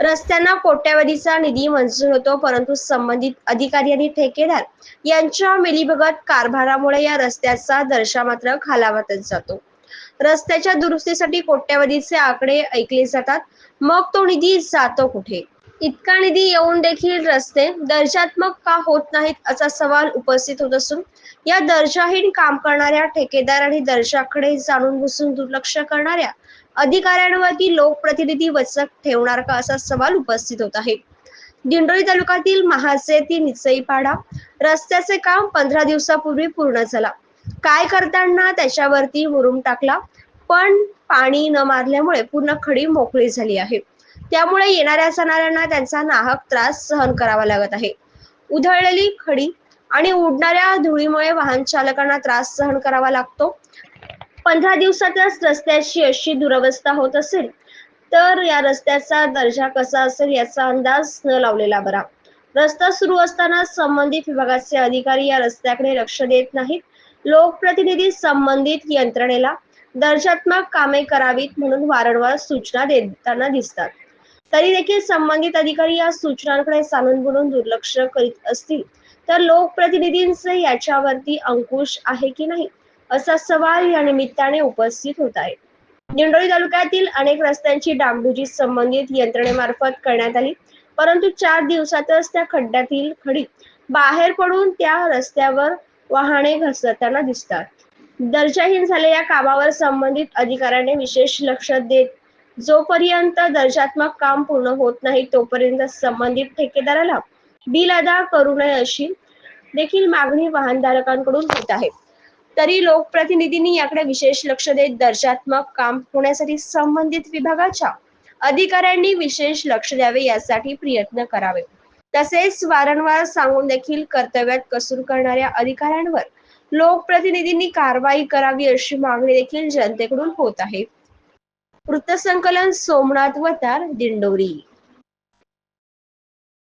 रस्त्यांना कोट्यावधीचा निधी मंजूर होतो परंतु संबंधित अधिकारी आणि ठेकेदार यांच्या मिलीभगत कारभारामुळे या रस्त्याचा दर्जा मात्र खालावतच जातो. रस्त्याच्या दुरुस्तीसाठी कोट्यावधीचे आकडे ऐकले जातात. मग तो निधी जातो कुठे? इतका निधी येऊन देखील रस्ते दर्जात्मक का होत नाहीत असा सवाल उपस्थित होत असून या दर्जाहीन काम करणाऱ्या ठेकेदार आणि दर्जाकडे जाणून बुसून दुर्लक्ष करणाऱ्या अधिकाऱ्यांवरती लोकप्रतिनिधी वचक ठेवणार का असा सवाल उपस्थित होत आहे. दिंडोरी तालुक्यातील महासे ती निचईपाडा रस्त्याचे काम पंधरा दिवसापूर्वी पूर्ण झाला. काय करताना त्याच्यावरती मुरुम टाकला पण पाणी न मारल्यामुळे पूर्ण खडी मोकळी झाली आहे. त्यामुळे येणाऱ्या सणाऱ्यांना त्यांचा नाहक त्रास सहन करावा लागत आहे. उधळलेली खडी आणि उडणाऱ्या धुळीमुळे वाहन चालकांना त्रास सहन करावा लागतो. पंधरा दिवसातच रस्त्याची अशी दुरवस्था होत असेल तर या रस्त्याचा दर्जा कसा असेल याचा अंदाज न लावलेला बरा. रस्ता सुरू असताना संबंधित विभागाचे अधिकारी या रस्त्याकडे लक्ष देत नाहीत. लोकप्रतिनिधी संबंधित यंत्रणेला दर्जात्मक कामे करावीत म्हणून वारंवार सूचना देताना दिसतात. तरी देखील संबंधित अधिकारी या सूचनांकडे जाणून बुडून दुर्लक्ष करीत असतील तर लोकप्रतिनिधींचे याच्यावरती अंकुश आहे की नाही असा सवाल या निमित्ताने उपस्थित होत आहे. दिंडोरी तालुक्यातील अनेक रस्त्यांची डांबुजी संबंधित यंत्रणेमार्फत करण्यात आली परंतु चार दिवसातच त्या खड्ड्यातील खडी बाहेर पडून त्या रस्त्यावर वाहने घसरताना दिसतात. दर्जाहीन झालेल्या कामावर संबंधित अधिकाऱ्याने विशेष लक्ष देत जोपर्यंत दर्जात्मक काम पूर्ण होत नाही तोपर्यंत संबंधित ठेकेदाराला बिल अदा करू नये अशी देखील मागणी वाहनधारकांकडून होत आहे. तरी लोकप्रतिनिधींनी याकडे विशेष लक्ष देत दर्जात्मक काम होण्यासाठी संबंधित विभागाच्या अधिकाऱ्यांनी विशेष लक्ष द्यावे यासाठी प्रयत्न करावे. तसेच वारंवार सांगून देखील कर्तव्यात कसूर करणाऱ्या अधिकाऱ्यांवर लोकप्रतिनिधींनी कारवाई करावी अशी मागणी देखील जनतेकडून होत आहे. वृत्तसंकलन सोमनाथ वतार दिंडोरी.